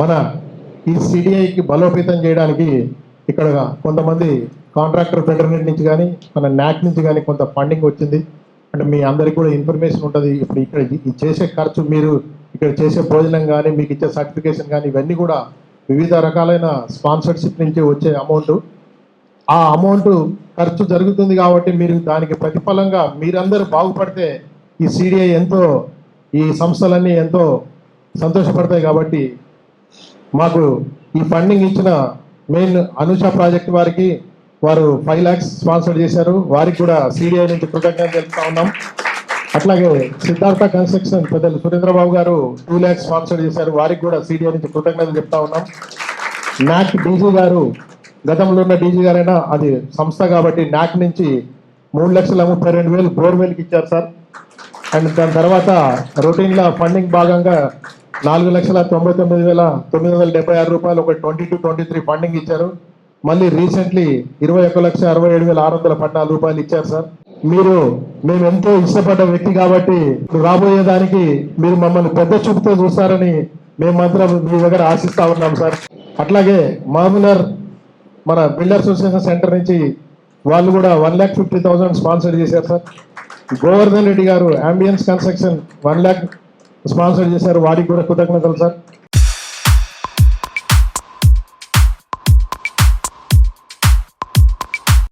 మన ఈ సిడిఐకి బలోపేతం చేయడానికి ఇక్కడ కొంతమంది కాంట్రాక్టర్ ఫెడరేట్ నుంచి కానీ మన న్యాక్ నుంచి కానీ కొంత ఫండింగ్ వచ్చింది. అంటే మీ అందరికి కూడా ఇన్ఫర్మేషన్ ఉంటుంది. ఇప్పుడు ఇక్కడ చేసే ఖర్చు మీరు ఇక్కడ చేసే భోజనం కానీ మీకు ఇచ్చే సర్టిఫికేషన్ కానీ ఇవన్నీ కూడా వివిధ రకాలైన స్పాన్సర్షిప్ నుంచి వచ్చే అమౌంట్. ఆ అమౌంట్ ఖర్చు జరుగుతుంది కాబట్టి మీరు దానికి ప్రతిఫలంగా మీరందరూ బాగుపడితే ఈ సిడిఐ ఎంతో ఈ సంస్థలన్నీ ఎంతో సంతోషపడతాయి కాబట్టి మాకు ఈ ఫండింగ్ ఇచ్చిన మెయిన్ అనుష ప్రాజెక్ట్ వారికి వారు ఫైవ్ ల్యాక్స్ స్పాన్సర్ చేశారు. వారికి కూడా సిడిఐ నుంచి కృతజ్ఞత తెలుపుతా ఉన్నాం. అట్లాగే సిద్ధార్థ కన్స్ట్రక్షన్ పెద్దలు సురేంద్రబాబు గారు టూ ల్యాక్స్ స్పాన్సర్ చేశారు. వారికి కూడా సిడిఐ నుంచి కృతజ్ఞతలు చెప్తా ఉన్నాం. నాక్ డీజీ గారు గతంలో ఉన్న డీజీ గారైనా అది సంస్థ కాబట్టి నాక్ నుంచి మూడు లక్షల ముప్పై రెండు వేలు బోర్వెల్కి ఇచ్చారు సార్. అండ్ దాని తర్వాత రొటీన్లో ఫండింగ్ భాగంగా నాలుగు లక్షల తొంభై తొమ్మిది వేల తొమ్మిది వందల డెబ్బై ఆరు రూపాయలు ఒక twenty two twenty three funding ఇచ్చారు. మళ్ళీ రీసెంట్లీ ఇరవై ఒక్క లక్ష అరవై ఏడు వేల ఆరు వందల పద్నాలుగు రూపాయలు ఇచ్చారు సార్. మీరు మేము ఎంతో ఇష్టపడ్డ వ్యక్తి కాబట్టి రాబోయే దానికి మీరు మమ్మల్ని పెద్ద చూపుతో చూస్తారని మేము మాత్రం మీ దగ్గర ఆశిస్తా ఉన్నాం సార్. అట్లాగే మామూలర్ మన బిల్డర్ అసోసియేషన్ సెంటర్ నుంచి వాళ్ళు కూడా one lakh fifty thousand sponsor చేశారు సార్. గోవర్ధన్ రెడ్డి గారు Ambience Construction one lakh sponsor చేశారు. వారికి కూడా కృతజ్ఞతలు సార్.